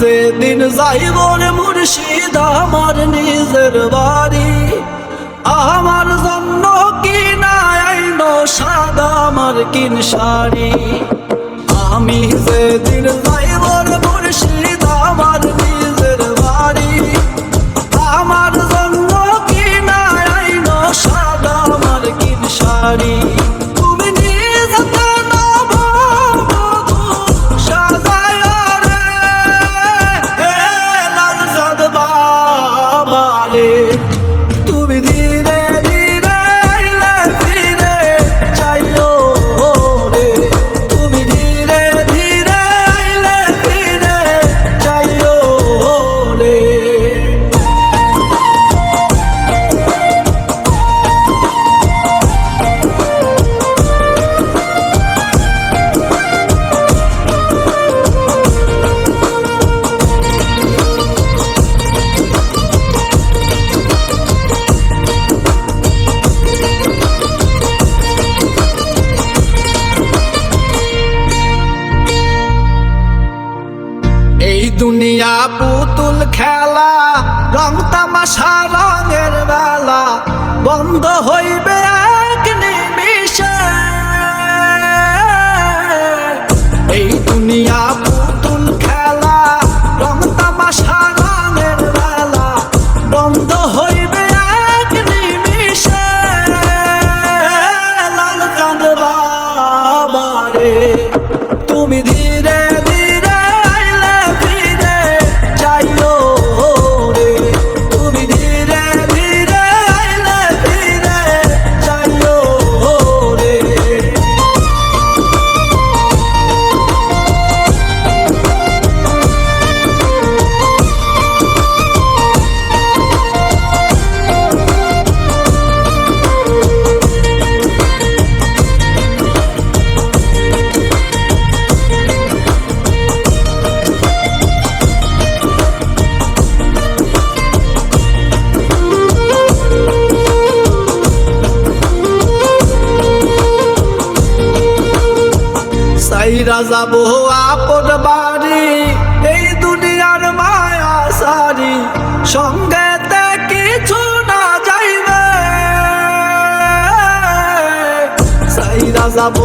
যেদিন যাইব রে মুর্শিদ আমার নিজের বাড়ি। আমার জন্য কি না আইন সাদা আমার কিন শাড়ি আমি যেদিন যাইব রে মুর্শিদ আমার নিজের বাড়ি। আমার জন্য কি না আইন সাদা আমার কিন শাড়ি দুনিয়া পুতুল খেলা, রং তামাশা, রঙের বেলা বন্ধ হইবে এক নিমিষে। এই দুনিয়া পুতুল খেলা, রং তামাশা, রঙের বেলা বন্ধ হইবে এক নিমিষে। লাল চাঁদ বাবা রে তুমি সাইরা বহু আপন বাড়ি এই দুনিয়ার মায়া সারি সঙ্গে কিছু না যাইবে। সাইরা যাব